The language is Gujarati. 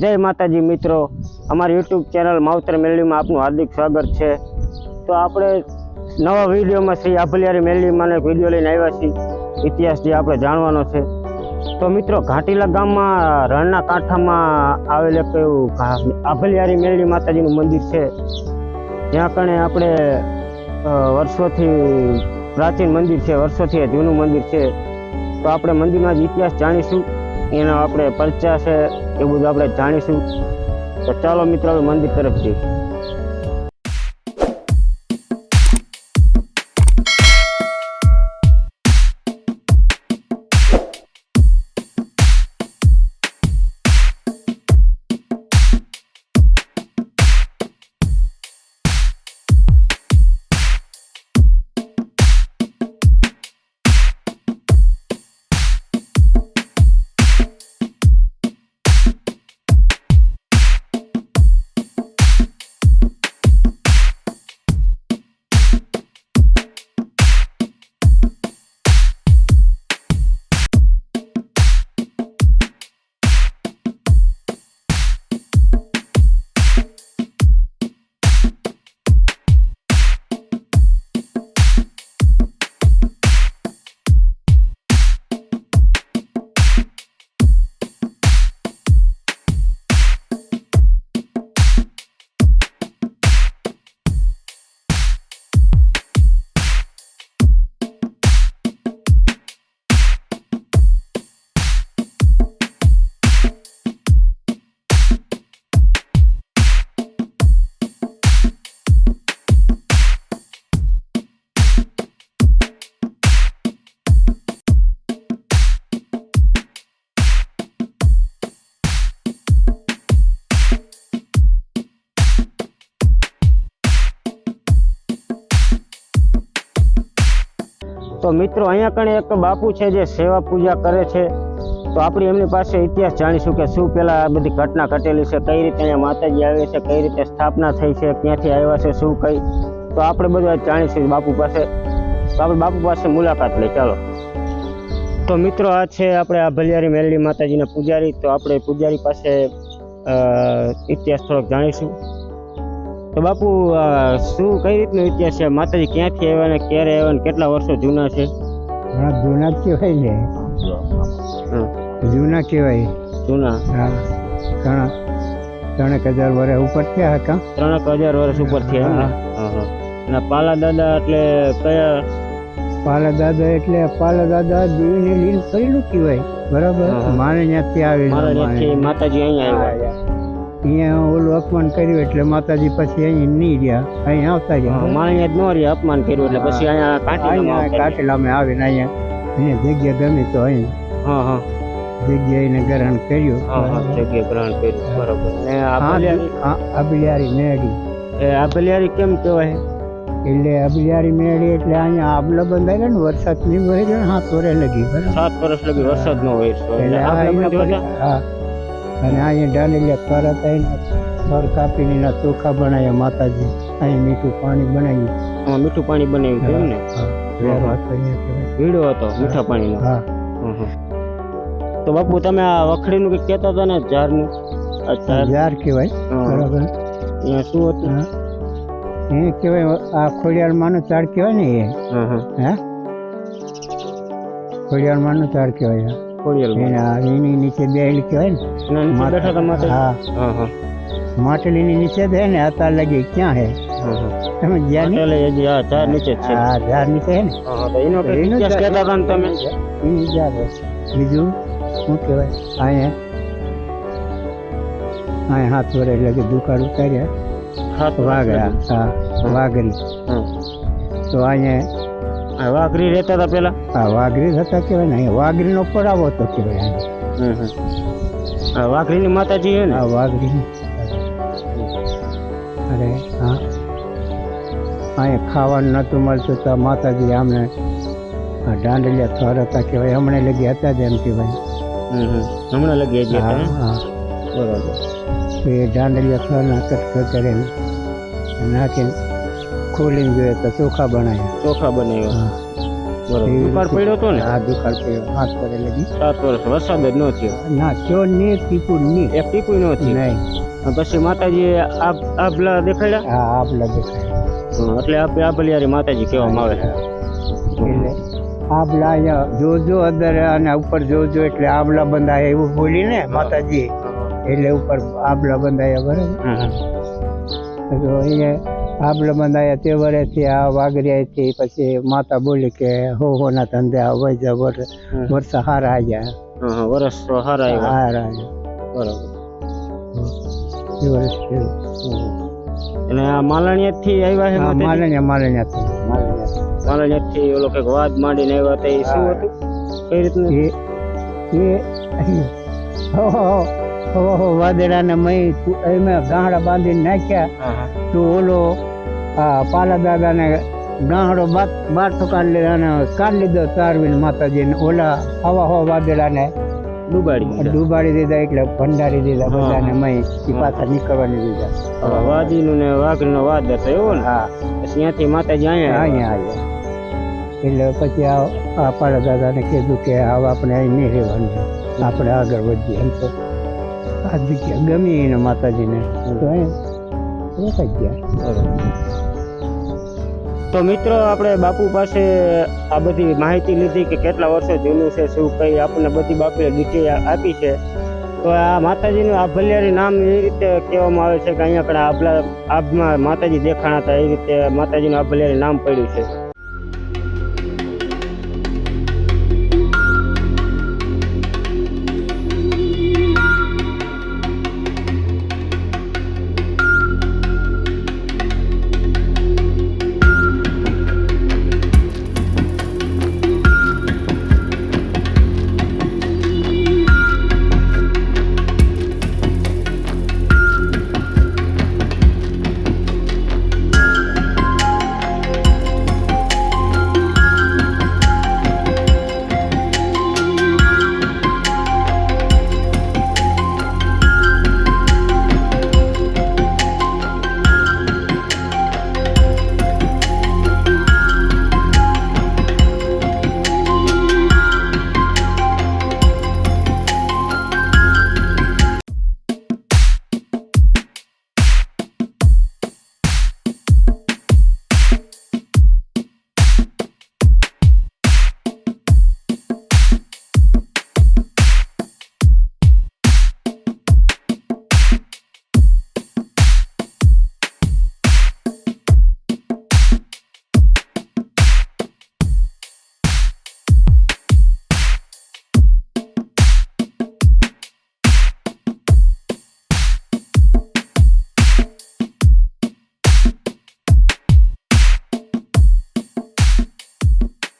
જય માતાજી મિત્રો. અમારી યુટ્યુબ ચેનલ માવતર મેલડીમાં આપનું હાર્દિક સ્વાગત છે. તો આપણે નવા વિડીયોમાં શ્રી આભલિયારી એક વીડિયો લઈને આવ્યા છીએ. ઇતિહાસ જે આપણે જાણવાનો છે. તો મિત્રો, ઘાટીલા ગામમાં, રણના કાંઠામાં આવેલ એક એવું આભલિયારી મેલડી માતાજીનું મંદિર છે. જ્યાં કણે આપણે વર્ષોથી પ્રાચીન મંદિર છે. વર્ષોથી જૂનું મંદિર છે. તો આપણે મંદિરના જ ઇતિહાસ જાણીશું. એનો આપણે પરચા છે એ બધું આપણે જાણીશું. તો ચાલો મિત્રો મંદિર તરફ જઈએ તો મિત્રો, અહીંયા કણે એક બાપુ છે જે સેવા પૂજા કરે છે. તો આપણે એમની પાસે ઇતિહાસ જાણીશું કે શું પહેલાં આ બધી ઘટના ઘટેલી છે, કઈ રીતે અહીંયા માતાજી આવી છે, કઈ રીતે સ્થાપના થઈ છે, ક્યાંથી આવ્યા છે, શું કઈ. તો આપણે બધું જાણીશું બાપુ પાસે. તો આપણે બાપુ પાસે મુલાકાત લઈ, ચાલો. તો મિત્રો, આ છે આપણે આ ભલિયારી મેલડી માતાજીના પૂજારી. તો આપણે પૂજારી પાસે ઇતિહાસ થોડોક જાણીશું. તો બાપુ શું કઈ રીતનો ઇતિહાસ છે? માતાજી ક્યાંથી આવ્યા ને ક્યારે આવ્યા ને કેટલા વર્ષો જૂના છે? હા જૂના જ કહેવાય ને જૂના કહેવાય. જૂના? હા. ઘણા ત્રણેક હજાર વર્ષ ઉપર થયા હતા. ત્રણેક હજાર વર્ષ ઉપર થયા એમ હા, હા. અને પાલા દાદા એટલે કયા? પાલા દાદા એટલે પાલા દાદા દેવીને લીન કરેલું કહેવાય. બરાબર. મારે ત્યાંથી આવે માતાજી અહીંયા આવ્યા. અહીંયા ઓલું અપમાન કર્યું એટલે માતાજી પછી અહીં નહીં રહ્યા. અહીં આવતા હા, રહ્યા મારા અહીંયા જ નો રહ્યા અપમાન કર્યું એટલે પછી અહીંયા કાંઠી અહીંયા કાટેલામાં આવીને અહીંયા અહીંયા જગ્યા ગમી તો અહીં. હા હા. જગ્યા એને ગ્રહણ કર્યું. હા હા જગ્યા ગ્રહણ કર્યું બરોબર. ને આ હા, ભલિયારી હા, અબિયારી મેળી. એ આ ભલિયારી કેમ કહેવાય? એટલે અબિયારી મેળી એટલે અહીંયા આબલા બંધાય ને વરસાદ નહીં વહી ગયો ને હાથ વરે લગી બરાબર? સાત વર્ષ લગી વરસાદ નો હોય છે એટલે આ આપણે એના બધું પછી- હા. અને અહીંયા ડાંડલિયા તરત આવીને ઘર કાપીને એના ચોખા બનાવ્યા માતાજી. અહીં મીઠું પાણી બનાવ્યું. હા, મીઠું પાણી બનાવ્યું એમ ને? અહીંયા. ભીડો હતો મીઠા પાણીનો. હા. તો બાપુ તમે આ વખડીનું કંઈક કહેતા હતા ને? ઝાડનું? આ ઝાડ? કહેવાય. બરાબર. અહીંયા શું હતું? એ કહેવાય આ ખોડિયાળમાંનું માનો ઝાડ કહેવાય ને એ? હા હા હે? ખોડિયાર માનો ઝાડ કહેવાય ખોડિયાલ એના એની નીચે બેલ કહેવાય ને ના નીચે બેઠા હતા માથે હા હા હા માટલીની નીચે દે ને અત્યારે લગી ક્યાં હે હા હા તમે જ્યાં નહીં એટલે હજી આ ઝાડ નીચે જ છે હા હા ઝાડ નીચે હે ને હા તો એનો કંઈક એનું ઇતિહાસ ઝાડ. કહેતા હતા ને તમે એની ઝાડ હોય. બીજું શું કહેવાય અહીંયા અહીંયા હાથ વડે એટલે કે દુકાળ ઉતાર્યા હાથ વાઘરા હા વાઘરી હા તો અહીંયા આ વાઘરી રહેતા હતા પેલા? આ વાઘરી રહેતા કહેવાય ને અહીંયા વાઘરીનો પડાવો હતો કહેવાય આ વાઘરીની માતાજી છે ને? આ વાઘરી અરે હા. અહીંયા ખાવાનું નહોતું મળતું તો માતાજી આમને આ દાંડલિયા થર હતા કહેવાય હમણાં લગી હતા જ એમ કહેવાય. હમ હમ. હમણાં લગી હતી હા હા. બરાબર. એ દાંડલિયા થરના કટક કરેલ નાખીને ખોલીને ગયો તો ચોખા બનાવ્યા. ચોખા બનાવ્યા. હા. બરોબર. દુકાળ પડ્યો હતો ને? આ દુકાળ પડ્યો. હાથ પડે લગી. સાત વર્ષ વરસાદ જ ન થયો. ના ચો ને ટીપું ની એક ટીપું ન થયું. નહીં. પછી માતાજી આભલા દેખાડ્યા? હા આભલા દેખાય એટલે આપણે આભલિયારી માતાજી કહેવામાં આવે છે. એટલે આભલા જોજો અંદર અને ઉપર જોજો એટલે આબલા બંધાય એવું બોલી ને માતાજી. એટલે ઉપર આબલા બંધાયા બરાબર. તો અહીંયા આબલા બંધાયા તે વરેથી આ વાગરિયાથી પછી માતા બોલી કે હો હો ના ધંધે આ વઈ જા વર વર્ષ હારા આવ્યા વરસ સારા આવ્યા હારા બરોબર. એ થયું. અને આ માલણિયા થી આવ્યા હા? માલણિયા માલણિયા થી માલણિયા. થી ઓલો કે વાદ માંડીને આવ્યા તે શું હતું? કઈ રીતનું? એ એ હો હો. હો હો વાદળાને મય એમાં ગાંહડા બાંધીને નાખ્યા. હા, હા. તો ઓલો આ પાલા દાદાને ગાંડો તો કાઢી લીધો અને કાઢી લીધો તારવીને માતાજીને. ઓલા હવા હવા વાદળાને ડુબાડી દીધા. ડૂબાડી દીધા એટલે ભંડારી દીધા બધાને મય. પાછા નીકળવાની દીધા. હા, વાદીનું ને વાઘનો વાદ હતો એવો ને. હા. ત્યાંથી માતાજી અહીંયા અહીંયા આવ્યા. એટલે પછી આ પાડા દાદાને કીધું કે હવે આપણે અહીં નહીં રહેવાનું. આપણે આગળ વધીએ એમ તો. આ જગ્યા ગમી એને માતાજીને. તો એ રોકાઈ ગયા. તો મિત્રો, આપણે બાપુ પાસે આ બધી માહિતી લીધી કે કેટલા વર્ષો જૂનું છે, શું કઈ આપણને બધી બાપુએ ડિટેલ આપી છે. તો આ માતાજીનું આ ભલિયારી નામ એ રીતે કહેવામાં આવે છે કે અહીંયા કણે આભલા આભમાં માતાજી દેખાણા હતા, એ રીતે માતાજીનું આ ભલિયારી નામ પડ્યું છે.